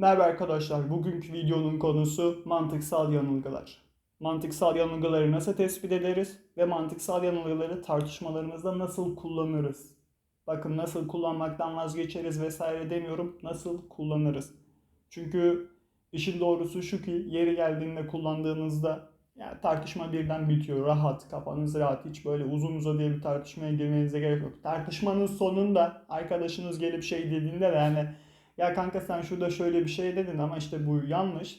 Merhaba arkadaşlar. Bugünkü videonun konusu mantıksal yanılgılar. Mantıksal yanılgıları nasıl tespit ederiz ve mantıksal yanılgıları tartışmalarımızda nasıl kullanırız? Bakın nasıl kullanmaktan vazgeçeriz vesaire demiyorum. Nasıl kullanırız? Çünkü işin doğrusu şu ki yeri geldiğinde kullandığınızda yani tartışma birden bitiyor. Rahat, kafanız rahat. Hiç böyle uzun uzadıya bir tartışmaya girmenize gerek yok. Tartışmanın sonunda arkadaşınız gelip şey dediğinde de yani ya kanka sen şurada şöyle bir şey dedin ama işte bu yanlış.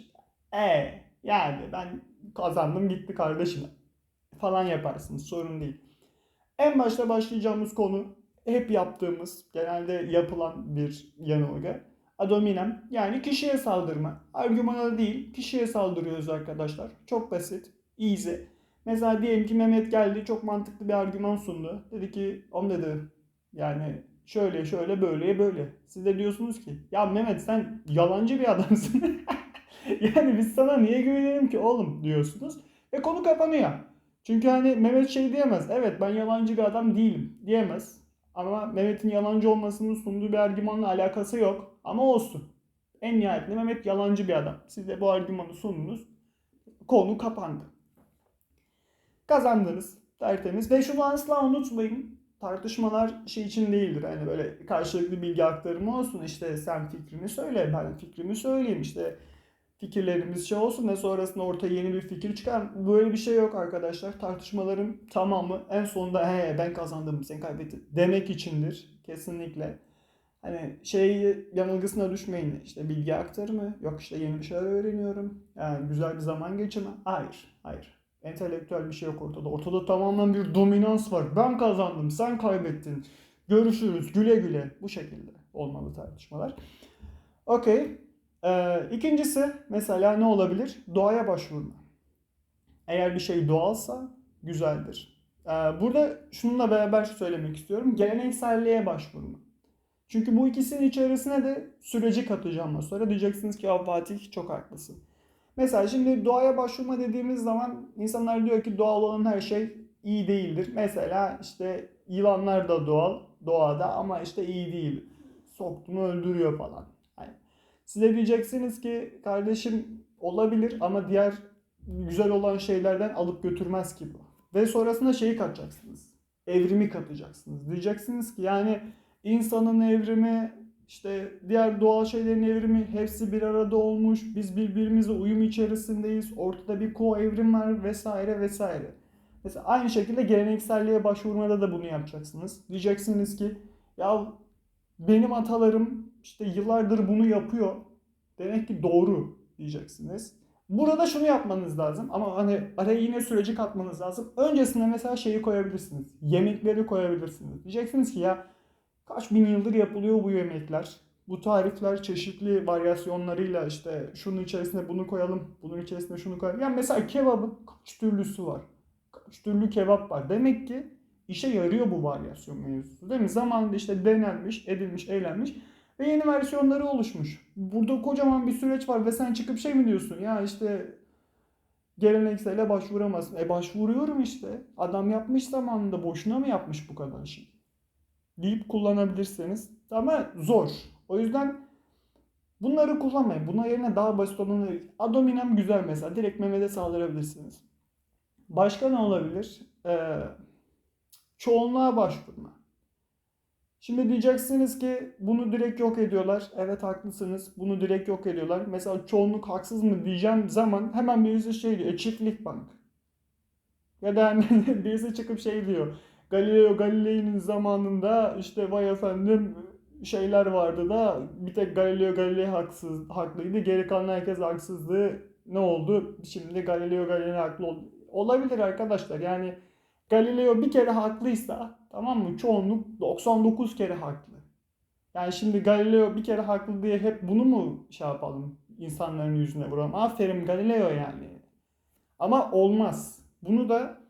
E yani ben kazandım gitti kardeşim falan yaparsınız sorun değil. En başta başlayacağımız konu hep yaptığımız genelde yapılan bir yanılgı. Adominem yani kişiye saldırma. Argümana değil kişiye saldırıyoruz arkadaşlar. Çok basit. Easy. Mesela diyelim ki Mehmet geldi çok mantıklı bir argüman sundu. Dedi ki om dedi yani şöyle şöyle böyle böyle. Siz de diyorsunuz ki ya Mehmet sen yalancı bir adamsın. yani biz sana niye güvenelim ki oğlum diyorsunuz. Ve konu kapanıyor. Çünkü hani Mehmet şey diyemez. Evet ben yalancı bir adam değilim diyemez. Ama Mehmet'in yalancı olmasının sunduğu bir argümanla alakası yok. Ama olsun. En nihayetinde Mehmet yalancı bir adam. Siz de bu argümanı sundunuz. Konu kapandı. Kazandınız. Tertemiz. Ve şunu asla unutmayın. Tartışmalar şey için değildir. Hani böyle karşılıklı bilgi aktarımı olsun. İşte sen fikrini söyle, ben fikrimi söyleyeyim. İşte fikirlerimiz şey olsun ve sonrasında ortaya yeni bir fikir çıkar. Böyle bir şey yok arkadaşlar. Tartışmaların tamamı en sonunda he ben kazandım sen kaybettin demek içindir. Kesinlikle. Hani şey yanılgısına düşmeyin. İşte bilgi aktarımı. Yok işte yeni bir şeyler öğreniyorum. Yani güzel bir zaman geçirme. Hayır. Hayır. Entelektüel bir şey yok ortada. Ortada tamamen bir dominans var. Ben kazandım, sen kaybettin. Görüşürüz, güle güle. Bu şekilde olmalı tartışmalar. Okey. Ee, ikincisi mesela ne olabilir? Doğaya başvurma. Eğer bir şey doğalsa güzeldir. Ee, burada şununla beraber söylemek istiyorum. Gelenekselliğe başvurma. Çünkü bu ikisinin içerisine de süreci katacağım. Sonra diyeceksiniz ki ya Fatih çok haklısın. Mesela şimdi doğaya başvurma dediğimiz zaman insanlar diyor ki doğal olan her şey iyi değildir. Mesela işte yılanlar da doğal doğada ama işte iyi değil. Soktuğunu öldürüyor falan. Yani size diyeceksiniz ki kardeşim olabilir ama diğer güzel olan şeylerden alıp götürmez ki bu. Ve sonrasında şeyi katacaksınız. Evrimi katacaksınız. Diyeceksiniz ki yani insanın evrimi işte diğer doğal şeylerin evrimi hepsi bir arada olmuş. Biz birbirimize uyum içerisindeyiz. Ortada bir ko evrim var vesaire vesaire. Mesela aynı şekilde gelenekselliğe başvurmada da bunu yapacaksınız. Diyeceksiniz ki ya benim atalarım işte yıllardır bunu yapıyor. Demek ki doğru diyeceksiniz. Burada şunu yapmanız lazım ama hani araya yine süreci katmanız lazım. Öncesinde mesela şeyi koyabilirsiniz. Yemekleri koyabilirsiniz. Diyeceksiniz ki ya Kaç bin yıldır yapılıyor bu yemekler. Bu tarifler çeşitli varyasyonlarıyla işte şunun içerisine bunu koyalım, bunun içerisine şunu koyalım. Yani mesela kebabın kaç türlüsü var? Kaç türlü kebap var? Demek ki işe yarıyor bu varyasyon mevzusu değil mi? Zamanında işte denenmiş, edilmiş, eğlenmiş ve yeni versiyonları oluşmuş. Burada kocaman bir süreç var ve sen çıkıp şey mi diyorsun? Ya işte geleneksele başvuramazsın. E başvuruyorum işte. Adam yapmış zamanında boşuna mı yapmış bu kadar şey? Deyip kullanabilirsiniz. Ama zor. O yüzden bunları kullanmayın. Buna yerine daha basit olanı Adominem güzel mesela. Direkt Mehmet'e saldırabilirsiniz. Başka ne olabilir? Ee, çoğunluğa başvurma. Şimdi diyeceksiniz ki bunu direkt yok ediyorlar. Evet haklısınız. Bunu direkt yok ediyorlar. Mesela çoğunluk haksız mı diyeceğim zaman hemen birisi şey diyor. E, çiftlik bank. Ya da birisi çıkıp şey diyor. Galileo Galilei'nin zamanında işte vay efendim şeyler vardı da bir tek Galileo Galilei haksız, haklıydı. Geri kalan herkes haksızdı. Ne oldu? Şimdi Galileo Galilei haklı oldu. Olabilir arkadaşlar. Yani Galileo bir kere haklıysa tamam mı? Çoğunluk 99 kere haklı. Yani şimdi Galileo bir kere haklı diye hep bunu mu şey yapalım? insanların yüzüne vuralım. Aferin Galileo yani. Ama olmaz. Bunu da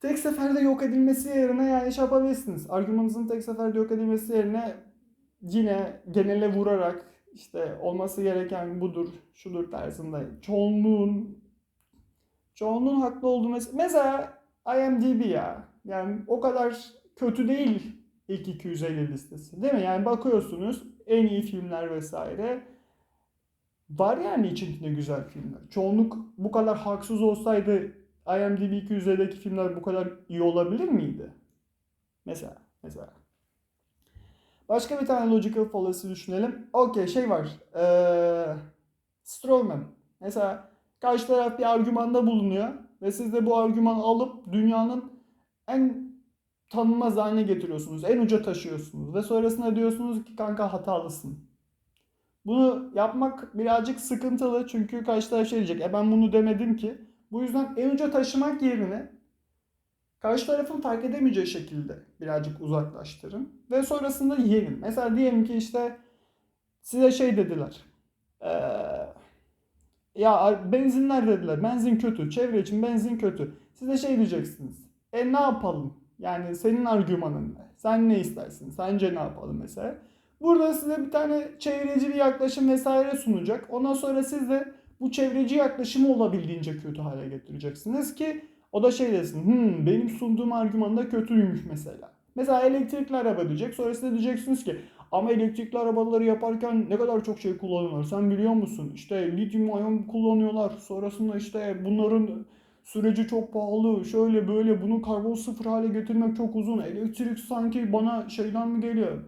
tek seferde yok edilmesi yerine yani şey yapabilirsiniz. Argümanınızın tek seferde yok edilmesi yerine yine genele vurarak işte olması gereken budur, şudur tarzında çoğunluğun çoğunluğun haklı olduğu mesela, mesela IMDb ya. Yani o kadar kötü değil ilk 250 listesi. Değil mi? Yani bakıyorsunuz en iyi filmler vesaire. var yani içinde güzel filmler. Çoğunluk bu kadar haksız olsaydı IMDb 250'deki filmler bu kadar iyi olabilir miydi? Mesela, mesela. Başka bir tane logical fallacy düşünelim. Okey şey var. Ee, Strawman. Mesela karşı taraf bir argümanda bulunuyor ve siz de bu argümanı alıp dünyanın en tanınmaz haline getiriyorsunuz. En uca taşıyorsunuz ve sonrasında diyorsunuz ki kanka hatalısın. Bunu yapmak birazcık sıkıntılı çünkü karşı taraf şey diyecek. E ben bunu demedim ki. Bu yüzden en uca taşımak yerine karşı tarafın fark edemeyeceği şekilde birazcık uzaklaştırın. Ve sonrasında yenin. Mesela diyelim ki işte size şey dediler. Eee ya benzinler dediler. Benzin kötü. Çevre için benzin kötü. Siz de şey diyeceksiniz. E ne yapalım? Yani senin argümanın ne? Sen ne istersin? Sence ne yapalım mesela? Burada size bir tane çevreci bir yaklaşım vesaire sunacak. Ondan sonra siz de bu çevreci yaklaşımı olabildiğince kötü hale getireceksiniz ki o da şey desin. Hmm, benim sunduğum argüman da kötüymüş mesela. Mesela elektrikli araba diyecek. Sonra siz de diyeceksiniz ki ama elektrikli arabaları yaparken ne kadar çok şey kullanıyorlar. Sen biliyor musun? İşte lityum iyon kullanıyorlar. Sonrasında işte bunların süreci çok pahalı. Şöyle böyle bunu karbon sıfır hale getirmek çok uzun. Elektrik sanki bana şeyden mi geliyor?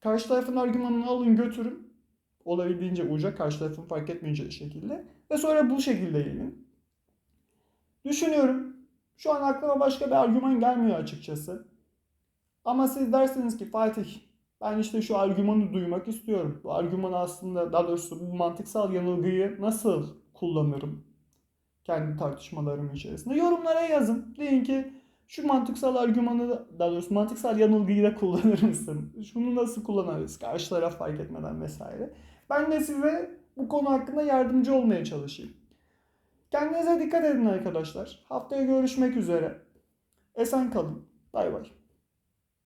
Karşı tarafın argümanını alın götürün. Olabildiğince uca karşı tarafın fark etmeyeceği şekilde. Ve sonra bu şekilde yenin. Düşünüyorum. Şu an aklıma başka bir argüman gelmiyor açıkçası. Ama siz dersiniz ki Fatih ben işte şu argümanı duymak istiyorum. Bu argümanı aslında daha doğrusu bu mantıksal yanılgıyı nasıl kullanırım? Kendi tartışmalarım içerisinde. Yorumlara yazın. Deyin ki şu mantıksal argümanı daha doğrusu mantıksal yanılgıyı da kullanır mısın? Şunu nasıl kullanırız? Karşı taraf fark etmeden vesaire. Ben de size bu konu hakkında yardımcı olmaya çalışayım. Kendinize dikkat edin arkadaşlar. Haftaya görüşmek üzere. Esen kalın. Bay bay.